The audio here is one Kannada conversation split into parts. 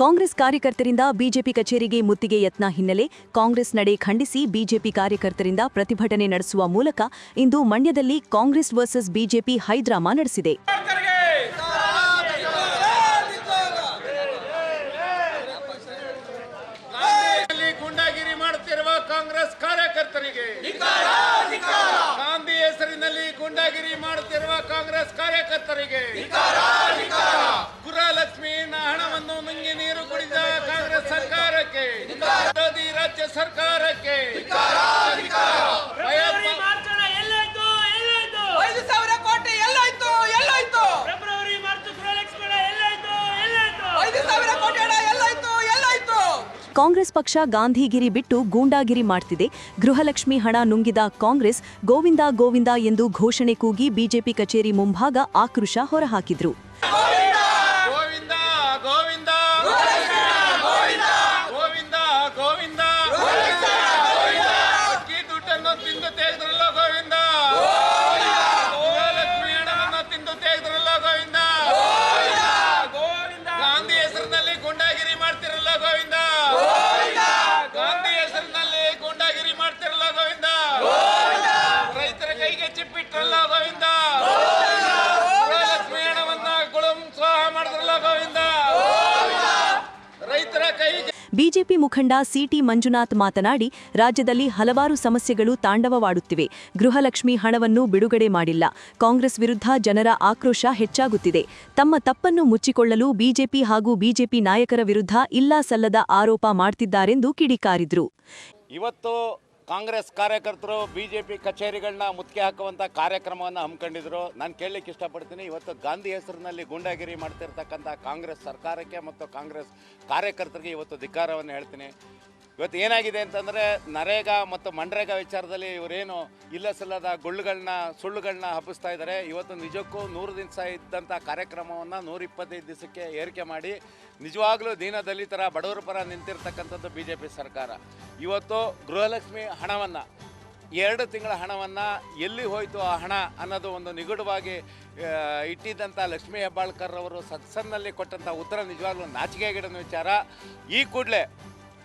ಕಾಂಗ್ರೆಸ್ ಕಾರ್ಯಕರ್ತರಿಂದ ಬಿಜೆಪಿ ಕಚೇರಿಗೆ ಮುತ್ತಿಗೆ ಯತ್ನ ಹಿನ್ನೆಲೆ ಕಾಂಗ್ರೆಸ್ ನಡೆ ಖಂಡಿಸಿ ಬಿಜೆಪಿ ಕಾರ್ಯಕರ್ತರಿಂದ ಪ್ರತಿಭಟನೆ ನಡೆಸುವ ಮೂಲಕ ಇಂದು ಮಂಡ್ಯದಲ್ಲಿ ಕಾಂಗ್ರೆಸ್ ವರ್ಸಸ್ ಬಿಜೆಪಿ ಹೈದ್ರಾಮಾ ನಡೆಸಿದೆ. ಗುಂಡಾಗಿರಿ ಮಾಡುತ್ತಿರುವ ಕಾಂಗ್ರೆಸ್ ಕಾರ್ಯಕರ್ತರಿಗೆ ಗಾಂಧಿ ನುಂಗಿ ನೀರು ಕುಡಿದ ಕಾಂಗ್ರೆಸ್ ಸರ್ಕಾರಕ್ಕೆ ವಿರೋಧಿ ರಾಜ್ಯ ಸರ್ಕಾರಕ್ಕೆ. ಕಾಂಗ್ರೆಸ್ ಪಕ್ಷ ಗಾಂಧಿಗಿರಿ ಬಿಟ್ಟು ಗೂಂಡಾಗಿರಿ ಮಾಡ್ತಿದೆ. ಗೃಹಲಕ್ಷ್ಮಿ ಹಣ ನುಂಗಿದ ಕಾಂಗ್ರೆಸ್ ಗೋವಿಂದ ಗೋವಿಂದ ಎಂದು ಘೋಷಣೆ ಕೂಗಿ ಬಿಜೆಪಿ ಕಚೇರಿ ಮುಂಭಾಗ ಆಕ್ರೋಶ ಹೊರಹಾಕಿದ್ರು. ಬಿಜೆಪಿ ಮುಖಂಡ ಸಿಟಿ ಮಂಜುನಾಥ್ ಮಾತನಾಡಿ, ರಾಜ್ಯದಲ್ಲಿ ಹಲವಾರು ಸಮಸ್ಯೆಗಳು ತಾಂಡವವಾಡುತ್ತಿವೆ. ಗೃಹಲಕ್ಷ್ಮಿ ಹಣವನ್ನು ಬಿಡುಗಡೆ ಮಾಡಿಲ್ಲ. ಕಾಂಗ್ರೆಸ್ ವಿರುದ್ಧ ಜನರ ಆಕ್ರೋಶ ಹೆಚ್ಚಾಗುತ್ತಿದೆ. ತಮ್ಮ ತಪ್ಪನ್ನು ಮುಚ್ಚಿಕೊಳ್ಳಲು ಬಿಜೆಪಿ ಹಾಗೂ ಬಿಜೆಪಿ ನಾಯಕರ ವಿರುದ್ಧ ಇಲ್ಲ ಸಲ್ಲದ ಆರೋಪ ಮಾಡ್ತಿದ್ದಾರೆಂದು ಕಿಡಿಕಾರಿದ್ರು. ಕಾಂಗ್ರೆಸ್ ಕಾರ್ಯಕರ್ತರು ಬಿ ಜೆ ಪಿ ಕಚೇರಿಗಳನ್ನ ಮುತ್ತಿಗೆ ಹಾಕುವಂಥ ಕಾರ್ಯಕ್ರಮವನ್ನು ಹಮ್ಮಿಕೊಂಡಿದ್ರು. ನಾನು ಕೇಳಲಿಕ್ಕೆ ಇಷ್ಟಪಡ್ತೀನಿ. ಇವತ್ತು ಗಾಂಧಿ ಹೆಸರಿನಲ್ಲಿ ಗುಂಡಾಗಿರಿ ಮಾಡ್ತಿರ್ತಕ್ಕಂಥ ಕಾಂಗ್ರೆಸ್ ಸರ್ಕಾರಕ್ಕೆ ಮತ್ತು ಕಾಂಗ್ರೆಸ್ ಕಾರ್ಯಕರ್ತರಿಗೆ ಇವತ್ತು ಧಿಕ್ಕಾರವನ್ನು ಹೇಳ್ತೀನಿ. ಇವತ್ತು ಏನಾಗಿದೆ ಅಂತಂದರೆ ನರೇಗಾ ಮತ್ತು ಮನ್ರೇಗಾ ವಿಚಾರದಲ್ಲಿ ಇವರೇನು ಇಲ್ಲ ಸಲ್ಲದ ಗುಳ್ಳುಗಳನ್ನ ಸುಳ್ಳುಗಳನ್ನ ಹಬ್ಬಿಸ್ತಾ ಇದ್ದಾರೆ. ಇವತ್ತು ನಿಜಕ್ಕೂ ನೂರು ದಿವಸ ಇದ್ದಂಥ ಕಾರ್ಯಕ್ರಮವನ್ನು ನೂರ ಇಪ್ಪತ್ತೈದು ದಿವಸಕ್ಕೆ ಏರಿಕೆ ಮಾಡಿ ನಿಜವಾಗಲೂ ದೀನ ದಲಿತರ ಬಡವರ ಪರ ನಿಂತಿರ್ತಕ್ಕಂಥದ್ದು ಬಿ ಜೆ ಪಿ ಸರ್ಕಾರ. ಇವತ್ತು ಗೃಹಲಕ್ಷ್ಮಿ ಹಣವನ್ನು, ಎರಡು ತಿಂಗಳ ಹಣವನ್ನು ಎಲ್ಲಿ ಹೋಯಿತು ಆ ಹಣ ಅನ್ನೋದು ಒಂದು ನಿಗೂಢವಾಗಿ ಇಟ್ಟಿದ್ದಂಥ ಲಕ್ಷ್ಮೀ ಹೆಬ್ಬಾಳ್ಕರ್ ಅವರು ಸತ್ಸನ್ನಲ್ಲಿ ಕೊಟ್ಟಂಥ ಉತ್ತರ ನಿಜವಾಗ್ಲೂ ನಾಚಿಕೆಗಿಡನ ವಿಚಾರ. ಈ ಕೂಡಲೇ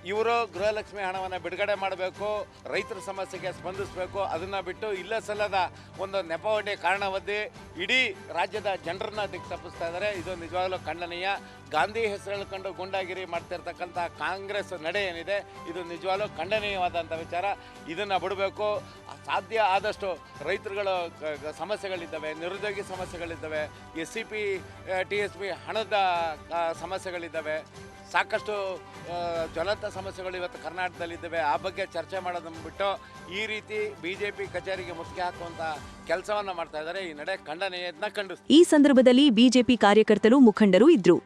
ಇವರು ಗೃಹಲಕ್ಷ್ಮಿ ಹಣವನ್ನು ಬಿಡುಗಡೆ ಮಾಡಬೇಕು, ರೈತರ ಸಮಸ್ಯೆಗೆ ಸ್ಪಂದಿಸಬೇಕು, ಅದನ್ನು ಬಿಟ್ಟು ಇಲ್ಲ ಸಲ್ಲದ ಒಂದು ನೆಪವೊಡ್ಡಿ ಕಾರಣವದ್ದಿ ಇಡೀ ರಾಜ್ಯದ ಜನರನ್ನ ದಿಕ್ಕು ತಪ್ಪಿಸ್ತಾ ಇದ್ದಾರೆ. ಇದು ನಿಜವಾಗ್ಲೂ ಖಂಡನೀಯ. ಗಾಂಧಿ ಹೆಸರು ಹೇಳ್ಕೊಂಡು ಗುಂಡಾಗಿರಿ ಮಾಡ್ತಿರ್ತಕ್ಕಂಥ ಕಾಂಗ್ರೆಸ್ ನಡೆ ಏನಿದೆ, ಇದು ನಿಜವಾಗ್ಲೂ ಖಂಡನೀಯವಾದಂಥ ವಿಚಾರ. ಇದನ್ನು ಬಿಡಬೇಕು. ಸಾಧ್ಯ ಆದಷ್ಟು ರೈತರುಗಳ ಸಮಸ್ಯೆಗಳಿದ್ದಾವೆ, ನಿರುದ್ಯೋಗಿ ಸಮಸ್ಯೆಗಳಿದ್ದಾವೆ, S C P T S P ಹಣದ ಸಮಸ್ಯೆಗಳಿದ್ದಾವೆ. ಸಾಕಷ್ಟು ಜ್ವಲಂತ ಸಮಸ್ಯೆಗಳು ಇವತ್ತು ಕರ್ನಾಟಕದಲ್ಲಿದ್ದಾವೆ. ಆ ಬಗ್ಗೆ ಚರ್ಚೆ ಮಾಡೋದನ್ನು ಬಿಟ್ಟು ಈ ರೀತಿ ಬಿಜೆಪಿ ಕಚೇರಿಗೆ ಮುತ್ತಿಗೆ ಹಾಕುವಂಥ ಕೆಲಸವನ್ನು ಮಾಡ್ತಾ ಇದ್ದಾರೆ. ಈ ನಡೆ ಖಂಡನೆಯನ್ನ ಕಂಡು ಈ ಸಂದರ್ಭದಲ್ಲಿ ಬಿಜೆಪಿ ಕಾರ್ಯಕರ್ತರು ಮುಖಂಡರು ಇದ್ರು.